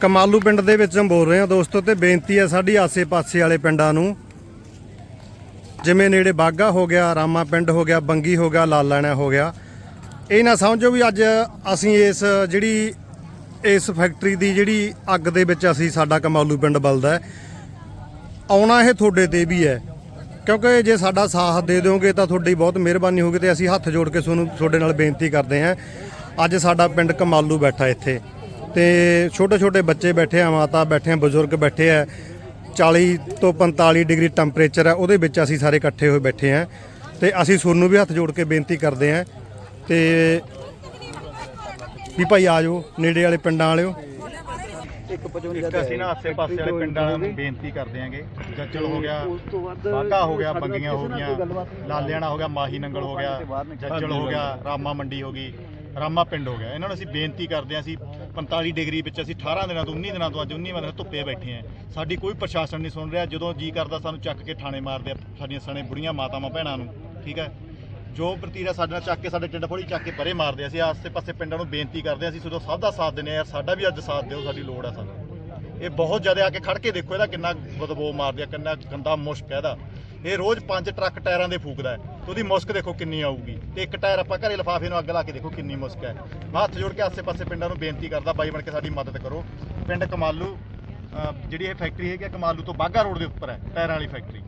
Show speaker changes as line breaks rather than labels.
ਕਮਾਲੂ ਪਿੰਡ ਦੇ ਵਿੱਚੋਂ ਬੋਲ ਰਹੇ ਹਾਂ ਦੋਸਤੋ ਤੇ ਬੇਨਤੀ ਹੈ ਸਾਡੀ ਆਸੇ-ਪਾਸੇ ਵਾਲੇ ਪਿੰਡਾਂ ਨੂੰ। ਜਿਵੇਂ ਨੇੜੇ ਬਾਗਾ ਹੋ ਗਿਆ, ਰਾਮਾ ਪਿੰਡ ਹੋ ਗਿਆ, ਬੰਗੀ ਹੋ ਗਿਆ ਲਾਲਾਣਾ ਹੋ ਗਿਆ। ਇਹ ਨਾ ਸਮਝੋ ਵੀ ਅੱਜ ਅਸੀਂ ਇਸ ਜਿਹੜੀ ਇਸ ਫੈਕਟਰੀ ਦੀ ਜਿਹੜੀ ਅੱਗ ਦੇ ਵਿੱਚ ਅਸੀਂ ਸਾਡਾ ਕਮਾਲੂ ਪਿੰਡ ਬਲਦਾ ਆਉਣਾ ਇਹ ਤੁਹਾਡੇ ਤੇ ਵੀ ਹੈ। ਕਿਉਂਕਿ ਜੇ ਸਾਡਾ ਸਾਥ ਦੇ ਦਿਓਗੇ ਤਾਂ ਤੁਹਾਡੀ ਬਹੁਤ ਮਿਹਰਬਾਨੀ ਹੋਗੀ ਤੇ ਅਸੀਂ ਹੱਥ ਜੋੜ ਕੇ ਤੁਹਾਨੂੰ ਤੁਹਾਡੇ ਨਾਲ ਬੇਨਤੀ ਕਰਦੇ ਹਾਂ। ਅੱਜ ਸਾਡਾ ਪਿੰਡ ਕਮਾਲੂ ਬੈਠਾ ਇੱਥੇ। ਤੇ ਛੋਟੇ ਛੋਟੇ ਬੱਚੇ ਬੈਠੇ ਆ, ਮਾਤਾ ਬੈਠੇ ਆ, ਬਜ਼ੁਰਗ ਬੈਠੇ ਆ 40 ਤੋਂ 45 ਡਿਗਰੀ ਟੈਂਪਰੇਚਰ ਹੈ ਉਹਦੇ ਵਿੱਚ ਅਸੀਂ ਸਾਰੇ ਇਕੱਠੇ ਹੋਏ ਬੈਠੇ ਆ ਤੇ ਅਸੀਂ ਸੁਰ ਨੂੰ ਵੀ ਹੱਥ ਜੋੜ ਕੇ ਬੇਨਤੀ ਕਰਦੇ ਆ ਤੇ ਵੀ ਭਾਈ ਆ ਜਾਓ, ਨੇੜੇ ਵਾਲੇ ਪਿੰਡਾਂ ਵਾਲਿਓ।
ਇੱਕ ਅਸੀਂ ਨਾ ਆਸੇ ਪਾਸੇ ਵਾਲੇ ਪਿੰਡਾਂ ਨੂੰ ਬੇਨਤੀ ਕਰਦੇ ਆਂਗੇ ਜੱਜਲ ਹੋ ਗਿਆ ਬਾਗਾ ਹੋ ਗਿਆ ਬੰਗੀਆਂ ਹੋ ਗਈਆਂ ਲਾਲਿਆਣਾ ਹੋ ਗਿਆ ਮਾਹੀ ਨੰਗਲ ਹੋ ਗਿਆ ਜੱਜਲ ਹੋ ਗਿਆ ਰਾਮਾ ਮੰਡੀ ਹੋ ਗਈ ਰਾਮਾ ਪਿੰਡ ਹੋ ਗਿਆ। ਇਹਨਾਂ ਨੂੰ ਅਸੀਂ ਬੇਨਤੀ ਕਰਦੇ ਆਂ ਅਸੀਂ 45 ਡਿਗਰੀ ਵਿੱਚ ਅਸੀਂ 18 ਦਿਨਾਂ ਤੋਂ 19 ਦਿਨਾਂ ਤੋਂ ਅੱਜ 19ਵਾਂ ਦਿਨ ਧੁੱਪੇ ਬੈਠੇ ਆਂ ਸਾਡੀ ਕੋਈ ਪ੍ਰਸ਼ਾਸਨ ਨਹੀਂ ਸੁਣ ਰਿਹਾ ਜਦੋਂ ਜੀ ਕਰਦਾ ਸਾਨੂੰ ਚੱਕ ਕੇ ਥਾਣੇ ਮਾਰਦੇ ਆ ਸਾਡੀਆਂ ਸਣੇ ਬੁੜੀਆਂ ਮਾਤਾਵਾਂ ਭੈਣਾਂ ਨੂੰ ਠੀਕ ਹੈ? ਜੋ ਪ੍ਰਤੀਰਾ ਸਾਡੇ ਨਾਲ ਚੱਕ ਕੇ ਸਾਡੇ ਟਿੰਡ ਫੋੜੀ ਚੱਕ ਕੇ ਪਰੇ ਮਾਰਦੇ ਅਸੀਂ ਆਸੇ ਪਾਸੇ ਪਿੰਡਾਂ ਨੂੰ ਬੇਨਤੀ ਕਰਦੇ ਆ ਅਸੀਂ ਸੋ ਸਭ ਦਾ ਸਾਥ ਦਿੰਦੇ ਆ ਯਾਰ ਸਾਡਾ ਵੀ ਅੱਜ ਸਾਥ ਦਿਓ ਸਾਡੀ ਲੋੜ ਆ ਸਾਨੂੰ। ਇਹ ਬਹੁਤ ਜ਼ਿਆਦਾ ਆ ਕੇ ਖੜ ਕੇ ਦੇਖੋ ਇਹਦਾ ਕਿੰਨਾ ਬਦਬੂ ਮਾਰਦੀ ਆ ਕਿੰਨਾ ਗੰਦਾ ਮੁਸ਼ਕ ਹੈ ਇਹਦਾ। ਇਹ ਰੋਜ਼ ਪੰਜ ਟਰੱਕ ਟਾਇਰਾਂ ਦੇ ਫੂਕਦਾ ਹੈ। ਤੇ ਉਹਦੀ ਮੁਸ਼ਕ ਦੇਖੋ ਕਿੰਨੀ ਆਊਗੀ। ਤੇ ਇੱਕ ਟਾਇਰ ਆਪਾਂ ਘਰੇ ਲਿਫਾਫੇ ਨੂੰ ਅੱਗ ਲਾ ਕੇ ਦੇਖੋ ਕਿੰਨੀ ਮੁਸ਼ਕ ਹੈ। ਮੈਂ ਹੱਥ ਜੋੜ ਕੇ ਆਸੇ ਪਾਸੇ ਪਿੰਡਾਂ ਨੂੰ ਬੇਨਤੀ ਕਰਦਾ ਬਾਈ ਬਣ ਕੇ ਸਾਡੀ ਮਦਦ ਕਰੋ। ਪਿੰਡ ਕਮਾਲੂ ਜਿਹੜੀ ਇਹ ਫੈਕਟਰੀ ਹੈਗੀ ਆ, ਕਮਾਲੂ ਤੋਂ ਬਾਗਾ ਰੋਡ ਦੇ ਉੱਪਰ ਹੈ ਟਾਇਰਾਂ ਵਾਲੀ ਫੈਕਟਰੀ